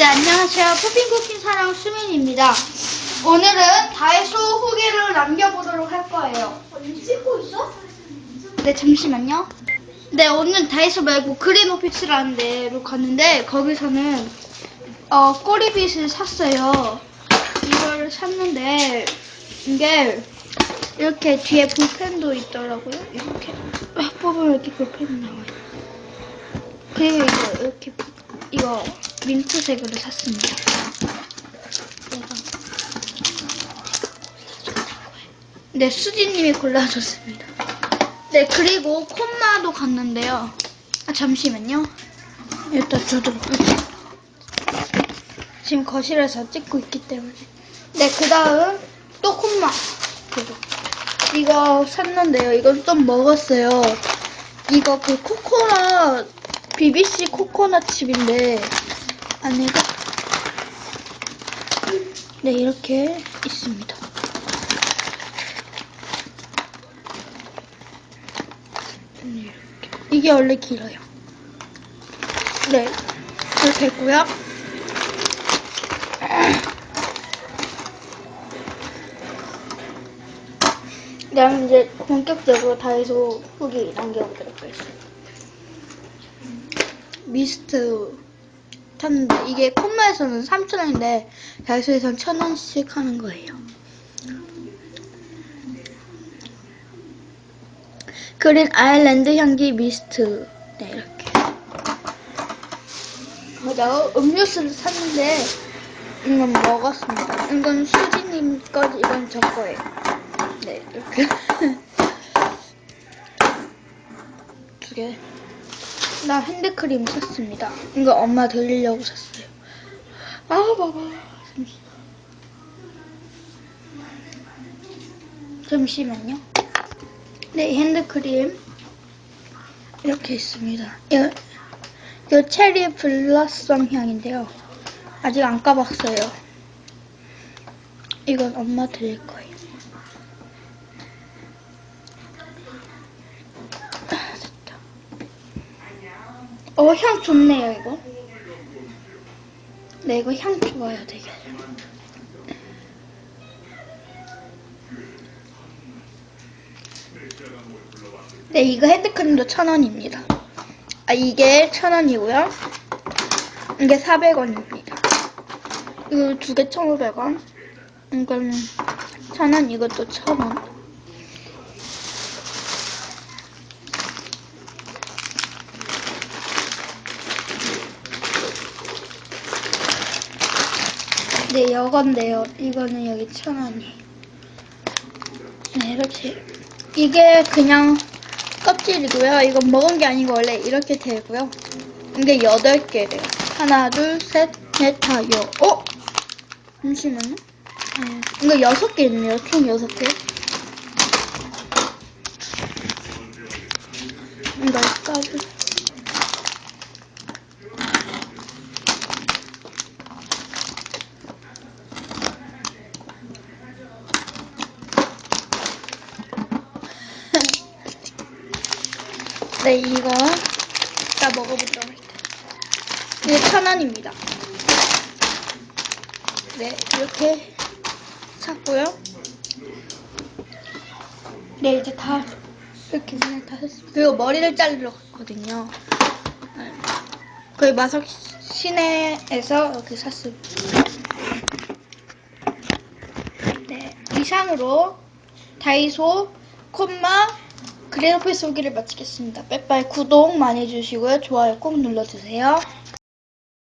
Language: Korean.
네, 안녕하세요. 푸핑쿠킹 사랑 수민입니다. 오늘은 다이소 후기를 남겨보도록 할 거예요. 언니 찍고 있어? 네, 잠시만요. 네, 오늘 다이소 말고 그린 오피스라는 데로 갔는데, 거기서는, 어, 꼬리빗을 샀어요. 이걸 샀는데, 이게, 이렇게 뒤에 볼펜도 있더라고요. 이렇게. 아, 뽑으면 이렇게 볼펜이 나와요. 그리고 이거, 이렇게, 이거, 민트색으로 샀습니다. 네, 수지님이 골라줬습니다. 네, 그리고 콤마도 갔는데요. 아, 잠시만요. 일단 저도. 지금 거실에서 찍고 있기 때문에. 네, 그 다음 또 콤마. 이거 샀는데요. 이건 좀 먹었어요. 이거 그 코코넛, BBC 코코넛 칩인데, 안에가, 네, 이렇게 있습니다. 음, 이렇게. 이게 원래 길어요. 네, 이렇게 했고요. 그럼 이제 본격적으로 다해서 후기 남겨보도록 하겠습니다. 미스트 탔는데 이게 콤마에서는 3,000원인데 다이소에서는 1,000원씩 하는 거예요. 그린 아일랜드 향기 미스트 네 이렇게 그리고 음료수를 샀는데 이건 먹었습니다. 이건 수지님 거지 이건 저 거예요. 네 이렇게 두 개. 나 핸드크림 샀습니다. 이거 엄마 드리려고 샀어요. 아 봐봐. 잠시만요. 네, 핸드크림 이렇게 있습니다. 이, 이 체리 블라썸 향인데요. 아직 안 까봤어요. 이건 엄마 드릴 거예요. 아, 됐다. 어, 향 좋네요, 이거. 네, 이거 향 좋아요, 되게. 네, 이거 핸드크림도 천 원입니다. 아, 이게 천 원이고요. 이게 400원입니다. 이거 두 개 1,500원. 이거는 천 원, 이것도 천 원. 네, 이건데요. 이거는 여기 천 원이. 네, 이렇게. 이게 그냥 껍질이고요. 이건 먹은 게 아니고 원래 이렇게 되고요. 이게 8개래요. 하나, 둘, 셋, 넷, 다, 여. 어? 잠시만요. 음, 이거 6개 있네요. 총 6개. 이거 까불. 네, 이거 이따 먹어보도록 할게요. 이게 천 원입니다. 네, 이렇게 샀고요. 네, 이제 다 이렇게 그냥 다 했습니다. 그리고 머리를 자르러 갔거든요. 네. 거의 마석 시내에서 이렇게 샀습니다. 네, 이상으로 다이소 콤마 그린오피스 소기를 마치겠습니다. 빼빨 구독 많이 해주시고요. 좋아요 꼭 눌러주세요.